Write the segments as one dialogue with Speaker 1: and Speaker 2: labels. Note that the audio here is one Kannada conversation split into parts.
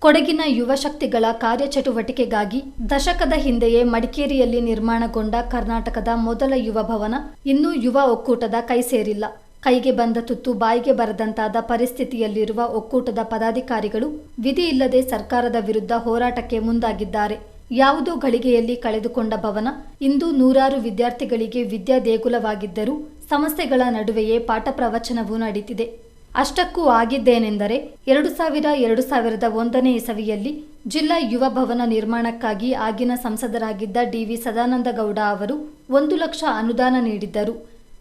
Speaker 1: ಕೊಡಗಿನ ಯುವಶಕ್ತಿಗಳ ಕಾರ್ಯಚಟುವಟಿಕೆಗಾಗಿ ದಶಕದ ಹಿಂದೆಯೇ ಮಡಿಕೇರಿಯಲ್ಲಿ ನಿರ್ಮಾಣಗೊಂಡ ಕರ್ನಾಟಕದ ಮೊದಲ ಯುವ ಭವನ ಇನ್ನೂ ಯುವ ಒಕ್ಕೂಟದ ಕೈ ಸೇರಿಲ್ಲ. ಕೈಗೆ ಬಂದ ತುತ್ತು ಬಾಯಿಗೆ ಬರದಂತಾದ ಪರಿಸ್ಥಿತಿಯಲ್ಲಿರುವ ಒಕ್ಕೂಟದ ಪದಾಧಿಕಾರಿಗಳು ವಿಧಿ ಇಲ್ಲದೆ ಸರ್ಕಾರದ ವಿರುದ್ಧ ಹೋರಾಟಕ್ಕೆ ಮುಂದಾಗಿದ್ದಾರೆ. ಯಾವುದೋ ಗಳಿಗೆಯಲ್ಲಿ ಕಳೆದುಕೊಂಡ ಭವನ ಇಂದು ನೂರಾರು ವಿದ್ಯಾರ್ಥಿಗಳಿಗೆ ವಿದ್ಯಾ ದೇಗುಲವಾಗಿದ್ದರೂ ಸಮಸ್ಯೆಗಳ ನಡುವೆಯೇ ಪಾಠ ಪ್ರವಚನವೂ ನಡೀತಿದೆ ಅಷ್ಟಕ್ಕೂ ಆಗಿದ್ದೇನೆಂದರೆ ಎರಡು ಸಾವಿರ, ಎರಡು ಸಾವಿರದ ಒಂದನೇ ಇಸವಿಯಲ್ಲಿ ಜಿಲ್ಲಾ ಯುವ ಭವನ ನಿರ್ಮಾಣಕ್ಕಾಗಿ ಆಗಿನ ಸಂಸದರಾಗಿದ್ದ ಡಿವಿ ಸದಾನಂದಗೌಡ ಅವರು ಒಂದು ಲಕ್ಷ ಅನುದಾನ ನೀಡಿದ್ದರು.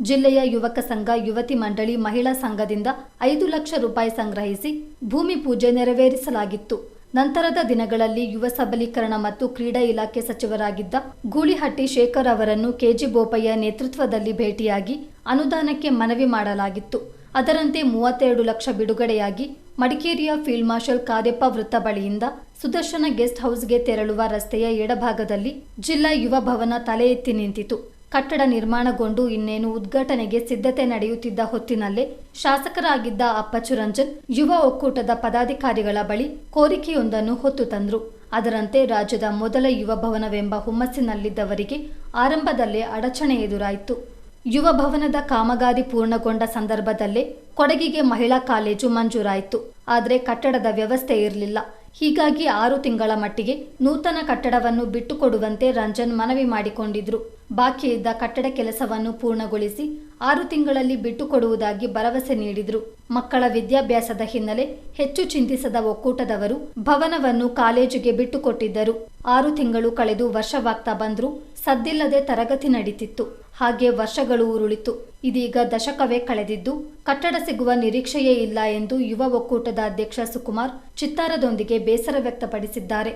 Speaker 1: ಜಿಲ್ಲೆಯ ಯುವಕ ಸಂಘ, ಯುವತಿ ಮಂಡಳಿ, ಮಹಿಳಾ ಸಂಘದಿಂದ ಐದು ಲಕ್ಷ ರೂಪಾಯಿ ಸಂಗ್ರಹಿಸಿ ಭೂಮಿ ಪೂಜೆ ನೆರವೇರಿಸಲಾಗಿತ್ತು. ನಂತರದ ದಿನಗಳಲ್ಲಿ ಯುವ ಸಬಲೀಕರಣ ಮತ್ತು ಕ್ರೀಡಾ ಇಲಾಖೆ ಸಚಿವರಾಗಿದ್ದ ಗೂಳಿಹಟ್ಟಿ ಶೇಖರ್ ಅವರನ್ನು ಕೆಜಿ ಬೋಪಯ್ಯ ನೇತೃತ್ವದಲ್ಲಿ ಭೇಟಿಯಾಗಿ ಅನುದಾನಕ್ಕೆ ಮನವಿ ಮಾಡಲಾಗಿತ್ತು. ಅದರಂತೆ ಮೂವತ್ತೆರಡು ಲಕ್ಷ ಬಿಡುಗಡೆಯಾಗಿ ಮಡಿಕೇರಿಯ ಫೀಲ್ಡ್ ಮಾರ್ಷಲ್ ಕಾರ್ಯಪ್ಪ ವೃತ್ತ ಬಳಿಯಿಂದ ಸುದರ್ಶನ ಗೆಸ್ಟ್ ಹೌಸ್ಗೆ ತೆರಳುವ ರಸ್ತೆಯ ಎಡಭಾಗದಲ್ಲಿ ಜಿಲ್ಲಾ ಯುವ ಭವನ ತಲೆ ಎತ್ತಿ ನಿಂತಿತು. ಕಟ್ಟಡ ನಿರ್ಮಾಣಗೊಂಡು ಇನ್ನೇನು ಉದ್ಘಾಟನೆಗೆ ಸಿದ್ಧತೆ ನಡೆಯುತ್ತಿದ್ದ ಹೊತ್ತಿನಲ್ಲೇ ಶಾಸಕರಾಗಿದ್ದ ಅಪ್ಪಚ್ಚು ರಂಜನ್ ಯುವ ಒಕ್ಕೂಟದ ಪದಾಧಿಕಾರಿಗಳ ಬಳಿ ಕೋರಿಕೆಯೊಂದನ್ನು ಹೊತ್ತು ತಂದ್ರು. ಅದರಂತೆ ರಾಜ್ಯದ ಮೊದಲ ಯುವ ಭವನವೆಂಬ ಹುಮ್ಮಸ್ಸಿನಲ್ಲಿದ್ದವರಿಗೆ ಆರಂಭದಲ್ಲೇ ಅಡಚಣೆ ಎದುರಾಯಿತು. ಯುವ ಭವನದ ಕಾಮಗಾರಿ ಪೂರ್ಣಗೊಂಡ ಸಂದರ್ಭದಲ್ಲೇ ಕೊಡಗಿಗೆ ಮಹಿಳಾ ಕಾಲೇಜು ಮಂಜೂರಾಯಿತು. ಆದರೆ ಕಟ್ಟಡದ ವ್ಯವಸ್ಥೆ ಇರಲಿಲ್ಲ. ಹೀಗಾಗಿ ಆರು ತಿಂಗಳ ಮಟ್ಟಿಗೆ ನೂತನ ಕಟ್ಟಡವನ್ನು ಬಿಟ್ಟುಕೊಡುವಂತೆ ರಂಜನ್ ಮನವಿ ಮಾಡಿಕೊಂಡಿದ್ರು. ಬಾಕಿ ಇದ್ದ ಕಟ್ಟಡ ಕೆಲಸವನ್ನು ಪೂರ್ಣಗೊಳಿಸಿ ಆರು ತಿಂಗಳಲ್ಲಿ ಬಿಟ್ಟುಕೊಡುವುದಾಗಿ ಭರವಸೆ ನೀಡಿದ್ರು. ಮಕ್ಕಳ ವಿದ್ಯಾಭ್ಯಾಸದ ಹಿನ್ನೆಲೆ ಹೆಚ್ಚು ಚಿಂತಿಸದ ಒಕ್ಕೂಟದವರು ಭವನವನ್ನು ಕಾಲೇಜಿಗೆ ಬಿಟ್ಟುಕೊಟ್ಟಿದ್ದರು. ಆರು ತಿಂಗಳು ಕಳೆದು ವರ್ಷವಾಗ್ತಾ ಬಂದ್ರು. ಸದ್ದಿಲ್ಲದೆ ತರಗತಿ ನಡೀತಿತ್ತು. ಹಾಗೆ ವರ್ಷಗಳು ಉರುಳಿತು. ಇದೀಗ ದಶಕವೇ ಕಳೆದಿದ್ದು, ಕಟ್ಟಡ ಸಿಗುವ ನಿರೀಕ್ಷೆಯೇ ಇಲ್ಲ ಎಂದು ಯುವ ಒಕ್ಕೂಟದ ಅಧ್ಯಕ್ಷ ಸುಕುಮಾರ್ ಚಿತ್ತಾರದೊಂದಿಗೆ ಬೇಸರ ವ್ಯಕ್ತಪಡಿಸಿದ್ದಾರೆ.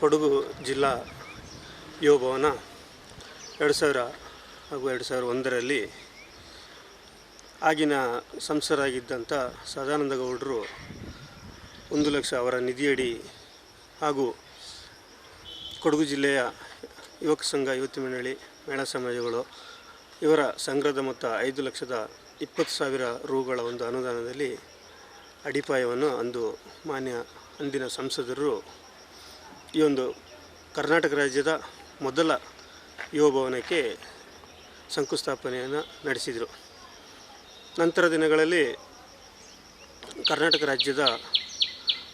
Speaker 2: ಕೊಡಗು ಜಿಲ್ಲಾ ಯುವ ಭವನ ಎರಡು ಸಾವಿರ ಹಾಗೂ ಎರಡು ಸಾವಿರ ಒಂದರಲ್ಲಿ ಆಗಿನ ಸಂಸದರಾಗಿದ್ದಂಥ ಸದಾನಂದ ಗೌಡರು ಒಂದು ಲಕ್ಷ ಅವರ ನಿಧಿಯಡಿ ಹಾಗೂ ಕೊಡಗು ಜಿಲ್ಲೆಯ ಯುವಕ ಸಂಘ, ಯುವತಿ ಮಂಡಳಿ ಮಹಿಳಾ ಸಮಾಜಗಳು, ಇವರ ಸಂಗ್ರಹದ ಮೊತ್ತ ಐದು ಲಕ್ಷದ ಇಪ್ಪತ್ತು ಸಾವಿರ ರೂಗಳ ಒಂದು ಅನುದಾನದಲ್ಲಿ ಅಡಿಪಾಯವನ್ನು ಅಂದು ಮಾನ್ಯ ಅಂದಿನ ಸಂಸದರು ಈ ಒಂದು ಕರ್ನಾಟಕ ರಾಜ್ಯದ ಮೊದಲ ಯುವ ಭವನಕ್ಕೆ ಶಂಕುಸ್ಥಾಪನೆಯನ್ನು ನಡೆಸಿದರು. ನಂತರ ದಿನಗಳಲ್ಲಿ ಕರ್ನಾಟಕ ರಾಜ್ಯದ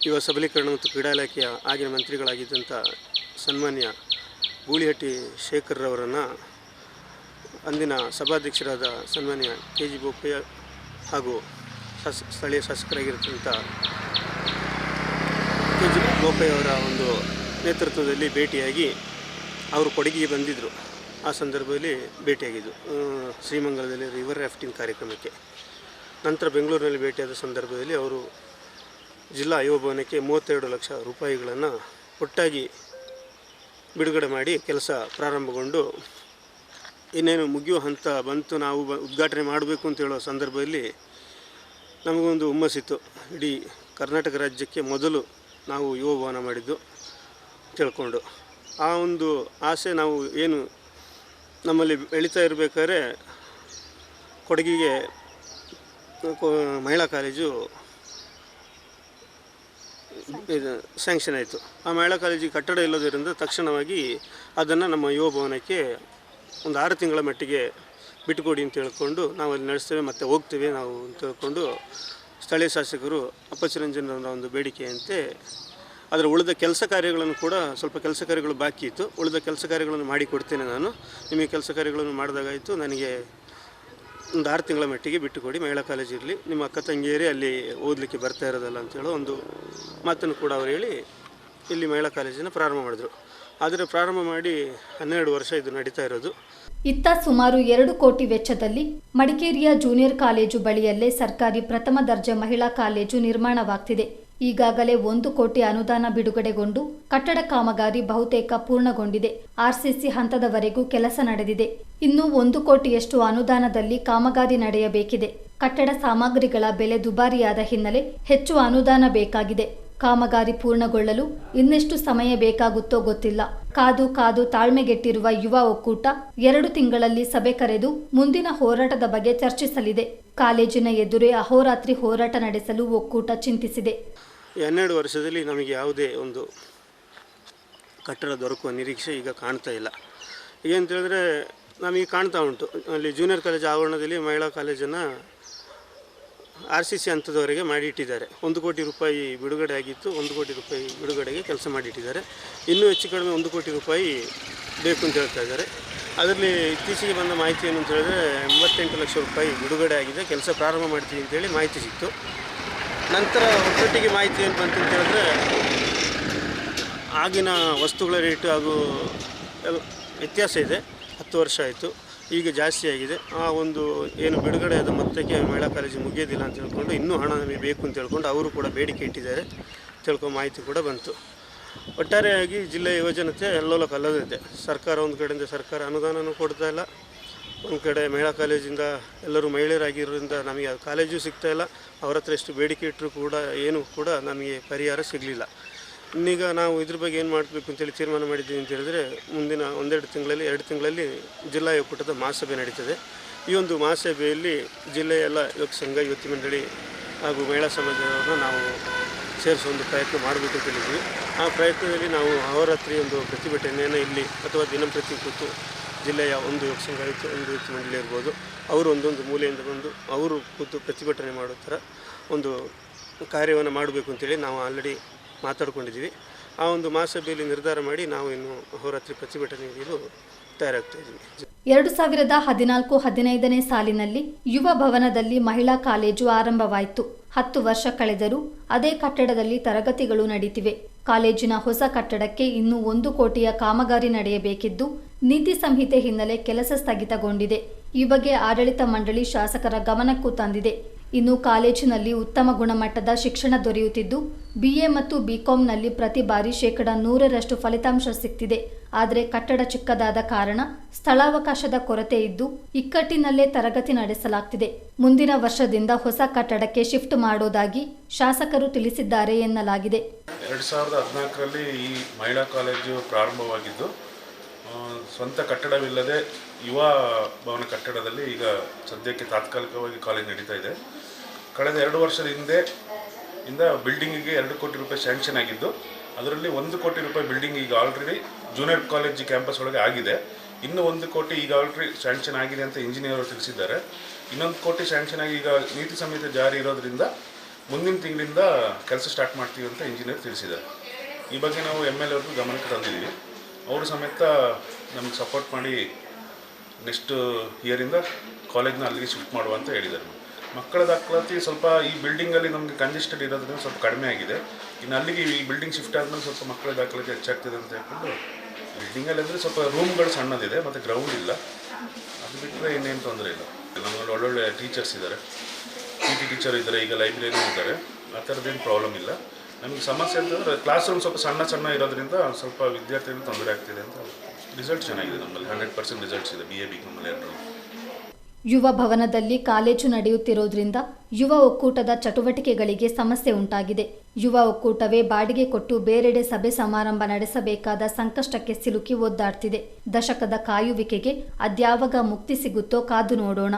Speaker 2: ಯುವ ಸಬಲೀಕರಣ ಮತ್ತು ಕ್ರೀಡಾ ಇಲಾಖೆಯ ಆಗಿನ ಮಂತ್ರಿಗಳಾಗಿದ್ದಂಥ ಸನ್ಮಾನ್ಯ ಗೂಳಿಹಟ್ಟಿ ಶೇಖರ್ರವರನ್ನು ಅಂದಿನ ಸಭಾಧ್ಯಕ್ಷರಾದ ಸನ್ಮಾನ್ಯ ಕೆ ಜಿ ಬೋಪಯ್ಯ ಹಾಗೂ ಶಾಸ, ಸ್ಥಳೀಯ ಶಾಸಕರಾಗಿರ್ತಕ್ಕಂಥ ಕೆ ಜಿ ಬೋಪಯ್ಯವರ ಒಂದು ನೇತೃತ್ವದಲ್ಲಿ ಭೇಟಿಯಾಗಿ ಅವರು ಕೊಡಗಿಗೆ ಬಂದಿದ್ದರು. ಆ ಸಂದರ್ಭದಲ್ಲಿ ಭೇಟಿಯಾಗಿದ್ದು ಶ್ರೀಮಂಗಲದಲ್ಲಿ ರಿವರ್ ರಾಫ್ಟಿಂಗ್ ಕಾರ್ಯಕ್ರಮಕ್ಕೆ. ನಂತರ ಬೆಂಗಳೂರಿನಲ್ಲಿ ಭೇಟಿಯಾದ ಸಂದರ್ಭದಲ್ಲಿ ಅವರು ಜಿಲ್ಲಾ ಯುವ ಭವನಕ್ಕೆ ಮೂವತ್ತೆರಡು ಲಕ್ಷ ರೂಪಾಯಿಗಳನ್ನು ಒಟ್ಟಾಗಿ ಬಿಡುಗಡೆ ಮಾಡಿ ಕೆಲಸ ಪ್ರಾರಂಭಗೊಂಡು ಇನ್ನೇನು ಮುಗಿಯೋ ಹಂತ ಬಂತು, ನಾವು ಉದ್ಘಾಟನೆ ಮಾಡಬೇಕು ಅಂತ ಹೇಳೋ ಸಂದರ್ಭದಲ್ಲಿ ನಮಗೊಂದು ಹುಮ್ಮಸ್ಸಿತ್ತು ಇಡೀ ಕರ್ನಾಟಕ ರಾಜ್ಯಕ್ಕೆ ಮೊದಲು ನಾವು ಯುವ ಭವನ ಮಾಡಿದ್ದು ತಿಳ್ಕೊಂಡು. ಆ ಒಂದು ಆಸೆ ನಾವು ಏನು ನಮ್ಮಲ್ಲಿ ಬೆಳೀತಾ ಇರಬೇಕಾದ್ರೆ ಕೊಡಗಿಗೆ ಮಹಿಳಾ ಕಾಲೇಜು ಇದು ಸ್ಯಾಂಕ್ಷನ್ ಆಯಿತು. ಆ ಮಹಿಳಾ ಕಾಲೇಜಿಗೆ ಕಟ್ಟಡ ಇಲ್ಲದರಿಂದ ತಕ್ಷಣವಾಗಿ ಅದನ್ನು ನಮ್ಮ ಯುವ ಭವನಕ್ಕೆ ಒಂದು ಆರು ತಿಂಗಳ ಮಟ್ಟಿಗೆ ಬಿಟ್ಟುಕೊಡಿ ಅಂತ ಹೇಳ್ಕೊಂಡು ನಾವು ಅಲ್ಲಿ ನಡೆಸ್ತೇವೆ, ಮತ್ತು ಹೋಗ್ತೇವೆ ನಾವು ಅಂತ ಹೇಳ್ಕೊಂಡು ಸ್ಥಳೀಯ ಶಾಸಕರು ಅಪ್ಪಚಿರಂಜನವರ ಒಂದು ಬೇಡಿಕೆಯಂತೆ ಅದರ ಉಳಿದ ಕೆಲಸ ಕಾರ್ಯಗಳನ್ನು ಕೂಡ ಸ್ವಲ್ಪ ಕೆಲಸ ಕಾರ್ಯಗಳು ಬಾಕಿ ಇತ್ತು. ಉಳಿದ ಕೆಲಸ ಕಾರ್ಯಗಳನ್ನು ಮಾಡಿಕೊಡ್ತೇನೆ ನಾನು. ನಿಮಗೆ ಕೆಲಸ ಕಾರ್ಯಗಳನ್ನು ಮಾಡಿದಾಗಾಯಿತು. ನನಗೆ ಒಂದು ಆರು ತಿಂಗಳ ಮಟ್ಟಿಗೆ ಬಿಟ್ಟುಕೊಡಿ ಮಹಿಳಾ ಕಾಲೇಜ್ ಇರಲಿ. ನಿಮ್ಮ ಅಕ್ಕ ತಂಗಿಯರೇ ಅಲ್ಲಿ ಓದಲಿಕ್ಕೆ ಬರ್ತಾ ಇರೋದಲ್ಲ ಅಂತೇಳೋ ಒಂದು ಮಾತನ್ನು ಕೂಡ ಅವರು ಹೇಳಿ ಇಲ್ಲಿ ಮಹಿಳಾ ಕಾಲೇಜನ್ನು ಪ್ರಾರಂಭ ಮಾಡಿದ್ರು. ಆದರೆ ಪ್ರಾರಂಭ ಮಾಡಿ ಹನ್ನೆರಡು ವರ್ಷ ಇದು ನಡೀತಾ ಇರೋದು.
Speaker 1: ಇತ್ತ ಸುಮಾರು ಎರಡು ಕೋಟಿ ವೆಚ್ಚದಲ್ಲಿ ಮಡಿಕೇರಿಯ ಜೂನಿಯರ್ ಕಾಲೇಜು ಬಳಿಯಲ್ಲೇ ಸರ್ಕಾರಿ ಪ್ರಥಮ ದರ್ಜೆ ಮಹಿಳಾ ಕಾಲೇಜು ನಿರ್ಮಾಣವಾಗ್ತಿದೆ. ಈಗಾಗಲೇ ಒಂದು ಕೋಟಿ ಅನುದಾನ ಬಿಡುಗಡೆಗೊಂಡು ಕಟ್ಟಡ ಕಾಮಗಾರಿ ಬಹುತೇಕ ಪೂರ್ಣಗೊಂಡಿದೆ. ಆರ್ಸಿಸಿ ಹಂತದವರೆಗೂ ಕೆಲಸ ನಡೆದಿದೆ. ಇನ್ನು ಒಂದು ಕೋಟಿಯಷ್ಟು ಅನುದಾನದಲ್ಲಿ ಕಾಮಗಾರಿ ನಡೆಯಬೇಕಿದೆ. ಕಟ್ಟಡ ಸಾಮಗ್ರಿಗಳ ಬೆಲೆ ದುಬಾರಿಯಾದ ಹಿನ್ನೆಲೆ ಹೆಚ್ಚು ಅನುದಾನ ಬೇಕಾಗಿದೆ. ಕಾಮಗಾರಿ ಪೂರ್ಣಗೊಳ್ಳಲು ಇನ್ನೆಷ್ಟು ಸಮಯ ಬೇಕಾಗುತ್ತೋ ಗೊತ್ತಿಲ್ಲ. ಕಾದು ಕಾದು ತಾಳ್ಮೆಗೆಟ್ಟಿರುವ ಯುವ ಒಕ್ಕೂಟ ಎರಡು ತಿಂಗಳಲ್ಲಿ ಸಭೆ ಕರೆದು ಮುಂದಿನ ಹೋರಾಟದ ಬಗ್ಗೆ ಚರ್ಚಿಸಲಿದೆ. ಕಾಲೇಜಿನ ಎದುರೇ ಅಹೋರಾತ್ರಿ ಹೋರಾಟ ನಡೆಸಲು ಒಕ್ಕೂಟ ಚಿಂತಿಸಿದೆ.
Speaker 2: ಹನ್ನೆರಡು ವರ್ಷದಲ್ಲಿ ನಮಗೆ ಯಾವುದೇ ಒಂದು ಕಟ್ಟಡ ದೊರಕುವ ನಿರೀಕ್ಷೆ ಈಗ ಕಾಣ್ತಾ ಇಲ್ಲ. ಹೇಳಿದ್ರೆ ನಮಗೆ ಕಾಣ್ತಾ ಉಂಟು. ಅಲ್ಲಿ ಜೂನಿಯರ್ ಕಾಲೇಜ್ ಆವರಣದಲ್ಲಿ ಮಹಿಳಾ ಕಾಲೇಜನ್ನು ಆರ್ ಸಿ ಸಿ ಹಂತದವರೆಗೆ ಮಾಡಿಟ್ಟಿದ್ದಾರೆ. ಒಂದು ಕೋಟಿ ರೂಪಾಯಿ ಬಿಡುಗಡೆ ಆಗಿತ್ತು. ಒಂದು ಕೋಟಿ ರೂಪಾಯಿ ಬಿಡುಗಡೆಗೆ ಕೆಲಸ ಮಾಡಿಟ್ಟಿದ್ದಾರೆ. ಇನ್ನೂ ಹೆಚ್ಚು ಕಡಿಮೆ ಒಂದು ಕೋಟಿ ರೂಪಾಯಿ ಬೇಕು ಅಂತ ಹೇಳ್ತಾ ಇದ್ದಾರೆ. ಅದರಲ್ಲಿ ಇತ್ತೀಚೆಗೆ ಬಂದ ಮಾಹಿತಿ ಏನು ಅಂತ ಹೇಳಿದ್ರೆ ಎಂಬತ್ತೆಂಟು ಲಕ್ಷ ರೂಪಾಯಿ ಬಿಡುಗಡೆ ಆಗಿದೆ. ಕೆಲಸ ಪ್ರಾರಂಭ ಮಾಡ್ತೀವಿ ಅಂತೇಳಿ ಮಾಹಿತಿ ಸಿಕ್ತು. ನಂತರ ಒಟ್ಟೊಟ್ಟಿಗೆ ಮಾಹಿತಿ ಏನು ಬಂತು ಅಂತ ಹೇಳಿದ್ರೆ, ಆಗಿನ ವಸ್ತುಗಳ ರೇಟ್ ಹಾಗೂ ವ್ಯತ್ಯಾಸ ಇದೆ. ಹತ್ತು ವರ್ಷ ಆಯಿತು. ಈಗ ಜಾಸ್ತಿ ಆಗಿದೆ. ಆ ಒಂದು ಏನು ಬಿಡುಗಡೆ ಆದ ಮೊತ್ತಕ್ಕೆ ಮಹಿಳಾ ಕಾಲೇಜು ಮುಗಿಯೋದಿಲ್ಲ ಅಂತ ಹೇಳ್ಕೊಂಡು ಇನ್ನೂ ಹಣ ನಮಗೆ ಬೇಕು ಅಂತ ಹೇಳ್ಕೊಂಡು ಅವರು ಕೂಡ ಬೇಡಿಕೆ ಇಟ್ಟಿದ್ದಾರೆ. ತಿಳ್ಕೊ ಮಾಹಿತಿ ಕೂಡ ಬಂತು. ಒಟ್ಟಾರೆಯಾಗಿ ಜಿಲ್ಲೆಯ ಯುವಜನತೆ ಎಲ್ಲೋಲ ಕಲ್ಲದಿದೆ ಸರ್ಕಾರ ಒಂದು ಕಡೆಯಿಂದ ಸರ್ಕಾರ ಅನುದಾನನೂ ಕೊಡ್ತಾ ಇಲ್ಲ. ಒಂದು ಕಡೆ ಮಹಿಳಾ ಕಾಲೇಜಿಂದ ಎಲ್ಲರೂ ಮಹಿಳೆಯರಾಗಿರೋದ್ರಿಂದ ನಮಗೆ ಕಾಲೇಜು ಸಿಗ್ತಾ ಇಲ್ಲ. ಅವ್ರ ಹತ್ರ ಎಷ್ಟು ಬೇಡಿಕೆ ಇಟ್ಟರು ಕೂಡ ಏನು ಕೂಡ ನಮಗೆ ಪರಿಹಾರ ಸಿಗಲಿಲ್ಲ. ಇನ್ನೀಗ ನಾವು ಇದ್ರ ಬಗ್ಗೆ ಏನು ಮಾಡಬೇಕು ಅಂತೇಳಿ ತೀರ್ಮಾನ ಮಾಡಿದ್ದೀವಿ ಅಂತ ಹೇಳಿದ್ರೆ ಮುಂದಿನ ಒಂದೆರಡು ತಿಂಗಳಲ್ಲಿ, ಎರಡು ತಿಂಗಳಲ್ಲಿ ಜಿಲ್ಲಾ ಒಕ್ಕೂಟದ ಮಹಾಸಭೆ ನಡೀತದೆ. ಈ ಒಂದು ಮಹಾಸಭೆಯಲ್ಲಿ ಜಿಲ್ಲೆಯ ಎಲ್ಲ ಯುವಕ ಸಂಘ, ಯುವತಿ ಮಂಡಳಿ ಹಾಗೂ ಮಹಿಳಾ ಸಮಾಜವನ್ನು ನಾವು ಸೇರಿಸೋ ಒಂದು ಪ್ರಯತ್ನ ಮಾಡಬೇಕು ಅಂತ ಹೇಳಿದ್ವಿ ಆ ಪ್ರಯತ್ನದಲ್ಲಿ ನಾವು ಅವರಾತ್ರಿ ಒಂದು ಪ್ರತಿಭಟನೆಯನ್ನು ಇಲ್ಲಿ ಅಥವಾ ದಿನಂಪ್ರತಿ ಕೂತು ಜಿಲ್ಲೆಯ ಒಂದು ಸಂಘ ಇತ್ತು ಒಂದು ಯುವತಿ ಮಂಡಳಿ ಇರ್ಬೋದು. ಅವರು ಒಂದೊಂದು ಮೂಲೆಯಿಂದ ಬಂದು ಅವರು ಕೂತು ಪ್ರತಿಭಟನೆ ಮಾಡೋ ಥರ ಒಂದು ಕಾರ್ಯವನ್ನು ಮಾಡಬೇಕು ಅಂತೇಳಿ ನಾವು ಆಲ್ರೆಡಿ ಮಾತಾಡ್ಕೊಂಡಿದ್ದೀವಿ. ಆ ಒಂದು ಮಹಾಸಭೆಯಲ್ಲಿ ನಿರ್ಧಾರ ಮಾಡಿ ನಾವು ಇನ್ನು ಅಹೋರಾತ್ರಿ ಪ್ರತಿಭಟನೆ ಇದು ತಯಾರಾಗ್ತಾ ಇದ್ದೀವಿ.
Speaker 1: ಎರಡು ಸಾವಿರದ ಹದಿನಾಲ್ಕು ಹದಿನೈದನೇ ಸಾಲಿನಲ್ಲಿ ಯುವ ಭವನದಲ್ಲಿ ಮಹಿಳಾ ಕಾಲೇಜು ಆರಂಭವಾಯಿತು. ಹತ್ತು ವರ್ಷ ಕಳೆದರೂ ಅದೇ ಕಟ್ಟಡದಲ್ಲಿ ತರಗತಿಗಳು ನಡೀತಿವೆ. ಕಾಲೇಜಿನ ಹೊಸ ಕಟ್ಟಡಕ್ಕೆ ಇನ್ನೂ ಒಂದು ಕೋಟಿಯ ಕಾಮಗಾರಿ ನಡೆಯಬೇಕಿದ್ದು ನೀತಿ ಸಂಹಿತೆ ಹಿನ್ನೆಲೆ ಕೆಲಸ ಸ್ಥಗಿತಗೊಂಡಿದೆ. ಈ ಬಗ್ಗೆ ಆಡಳಿತ ಮಂಡಳಿ ಶಾಸಕರ ಗಮನಕ್ಕೂ ತಂದಿದೆ. ಇನ್ನು ಕಾಲೇಜಿನಲ್ಲಿ ಉತ್ತಮ ಗುಣಮಟ್ಟದ ಶಿಕ್ಷಣ ದೊರೆಯುತ್ತಿದ್ದು, ಬಿಎ ಮತ್ತು ಬಿಕಾಂನಲ್ಲಿ ಪ್ರತಿ ಬಾರಿ ಶೇಕಡ ನೂರರಷ್ಟು ಫಲಿತಾಂಶ ಸಿಗ್ತಿದೆ ಆದರೆ ಕಟ್ಟಡ ಚಿಕ್ಕದಾದ ಕಾರಣ ಸ್ಥಳಾವಕಾಶದ ಕೊರತೆ ಇದ್ದು, ಇಕ್ಕಟ್ಟಿನಲ್ಲೇ ತರಗತಿ ನಡೆಸಲಾಗ್ತಿದೆ. ಮುಂದಿನ ವರ್ಷದಿಂದ ಹೊಸ ಕಟ್ಟಡಕ್ಕೆ ಶಿಫ್ಟ್ ಮಾಡೋದಾಗಿ ಶಾಸಕರು ತಿಳಿಸಿದ್ದಾರೆ ಎನ್ನಲಾಗಿದೆ.
Speaker 3: ಎರಡು ಸಾವಿರದ ಹದಿನಾಲ್ಕರಲ್ಲಿ ಈ ಮಹಿಳಾ ಕಾಲೇಜು ಪ್ರಾರಂಭವಾಗಿದ್ದು ಸ್ವಂತ ಕಟ್ಟಡವಿಲ್ಲದೆ ಯುವ ಭವನ ಕಟ್ಟಡದಲ್ಲಿ ಈಗ ಸದ್ಯಕ್ಕೆ ತಾತ್ಕಾಲಿಕವಾಗಿ ಕಾಲೇಜ್ ನಡೀತಾ ಇದೆ. ಕಳೆದ ಎರಡು ವರ್ಷದ ಹಿಂದೆ ಇಂದ ಬಿಲ್ಡಿಂಗಿಗೆ ಎರಡು ಕೋಟಿ ರೂಪಾಯಿ ಸ್ಯಾಂಕ್ಷನ್ ಆಗಿದ್ದು, ಅದರಲ್ಲಿ ಒಂದು ಕೋಟಿ ರೂಪಾಯಿ ಬಿಲ್ಡಿಂಗ್ ಈಗ ಆಲ್ರೆಡಿ ಜೂನಿಯರ್ ಕಾಲೇಜ್ ಕ್ಯಾಂಪಸ್ ಒಳಗೆ ಆಗಿದೆ. ಇನ್ನು ಒಂದು ಕೋಟಿ ಈಗ ಆಲ್ರೆಡಿ ಸ್ಯಾಂಕ್ಷನ್ ಆಗಿದೆ ಅಂತ ಇಂಜಿನಿಯರ್ ತಿಳಿಸಿದ್ದಾರೆ. ಇನ್ನೊಂದು ಕೋಟಿ ಸ್ಯಾಂಕ್ಷನ್ ಆಗಿ ಈಗ ನೀತಿ ಸಂಹಿತೆ ಜಾರಿ ಇರೋದ್ರಿಂದ ಮುಂದಿನ ತಿಂಗಳಿಂದ ಕೆಲಸ ಸ್ಟಾರ್ಟ್ ಮಾಡ್ತೀವಿ ಅಂತ ಇಂಜಿನಿಯರ್ ತಿಳಿಸಿದ್ದಾರೆ. ಈ ಬಗ್ಗೆ ನಾವು ಎಂ ಎಲ್ ಅವ್ರಿಗೂ ಗಮನಕ್ಕೆ ತಂದಿದ್ದೀವಿ. ಅವರು ಸಮೇತ ನಮಗೆ ಸಪೋರ್ಟ್ ಮಾಡಿ ನೆಕ್ಸ್ಟ್ ಇಯರಿಂದ ಕಾಲೇಜ್ನ ಅಲ್ಲಿಗೆ ಶಿಫ್ಟ್ ಮಾಡುವ ಅಂತ ಹೇಳಿದ್ದಾರೆ. ಮಕ್ಕಳ ದಾಖಲಾತಿ ಸ್ವಲ್ಪ ಈ ಬಿಲ್ಡಿಂಗಲ್ಲಿ ನಮಗೆ ಕಂಜೆಸ್ಟೆಡ್ ಇರೋದ್ರಿಂದ ಸ್ವಲ್ಪ ಕಡಿಮೆ ಆಗಿದೆ. ಇನ್ನು ಅಲ್ಲಿಗೆ ಈ ಬಿಲ್ಡಿಂಗ್ ಶಿಫ್ಟ್ ಆದಮೇಲೆ ಸ್ವಲ್ಪ ಮಕ್ಕಳ ದಾಖಲಾತಿ ಹೆಚ್ಚಾಗ್ತಿದೆ ಅಂತ ಹೇಳ್ಕೊಂಡು ಬಿಲ್ಡಿಂಗಲ್ಲಿ ಅಂದರೆ ಸ್ವಲ್ಪ ರೂಮ್ಗಳು ಸಣ್ಣದಿದೆ, ಮತ್ತು ಗ್ರೌಂಡ್ ಇಲ್ಲ. ಅದು ಬಿಟ್ಟರೆ ಇನ್ನೇನು ತೊಂದರೆ ಇಲ್ಲ. ನಮ್ಮಲ್ಲಿ ಒಳ್ಳೊಳ್ಳೆ ಟೀಚರ್ಸ್ ಇದ್ದಾರೆ. ಪಿ ಟಿ ಟೀಚರ್ ಇದ್ದಾರೆ, ಈಗ ಲೈಬ್ರರಿ ಇದ್ದಾರೆ. ಆ ಥರದ್ದೇನು ಪ್ರಾಬ್ಲಮ್ ಇಲ್ಲ. ನಮಗೆ ಸಮಸ್ಯೆ ಅಂತಂದರೆ ಕ್ಲಾಸ್ ರೂಮ್ ಸ್ವಲ್ಪ ಸಣ್ಣ ಸಣ್ಣ ಇರೋದ್ರಿಂದ ಸ್ವಲ್ಪ ವಿದ್ಯಾರ್ಥಿಗಳು ತೊಂದರೆ ಆಗ್ತಿದೆ ಅಂತ ರಿಸಲ್ಟ್ ಚೆನ್ನಾಗಿದೆ ನಮ್ಮಲ್ಲಿ. ಹಂಡ್ರೆಡ್ ಪರ್ಸೆಂಟ್ ರಿಸಲ್ಟ್ಸ್ ಇದೆ ಬಿ ಎ ಬಿ ನಮ್ಮಲ್ಲಿ ಎರಡರಲ್ಲಿ
Speaker 1: ಯುವ ಭವನದಲ್ಲಿ ಕಾಲೇಜು ನಡೆಯುತ್ತಿರೋದ್ರಿಂದ ಯುವ ಒಕ್ಕೂಟದ ಚಟುವಟಿಕೆಗಳಿಗೆ ಸಮಸ್ಯೆ ಉಂಟಾಗಿದೆ. ಯುವ ಒಕ್ಕೂಟವೇ ಬಾಡಿಗೆ ಕೊಟ್ಟು ಬೇರೆಡೆ ಸಭೆ ಸಮಾರಂಭ ನಡೆಸಬೇಕಾದ ಸಂಕಷ್ಟಕ್ಕೆ ಸಿಲುಕಿ ಒದ್ದಾಡ್ತಿದೆ. ದಶಕದ ಕಾಯುವಿಕೆಗೆ ಅದ್ಯಾವಾಗ ಮುಕ್ತಿ ಸಿಗುತ್ತೋ ಕಾದು ನೋಡೋಣ.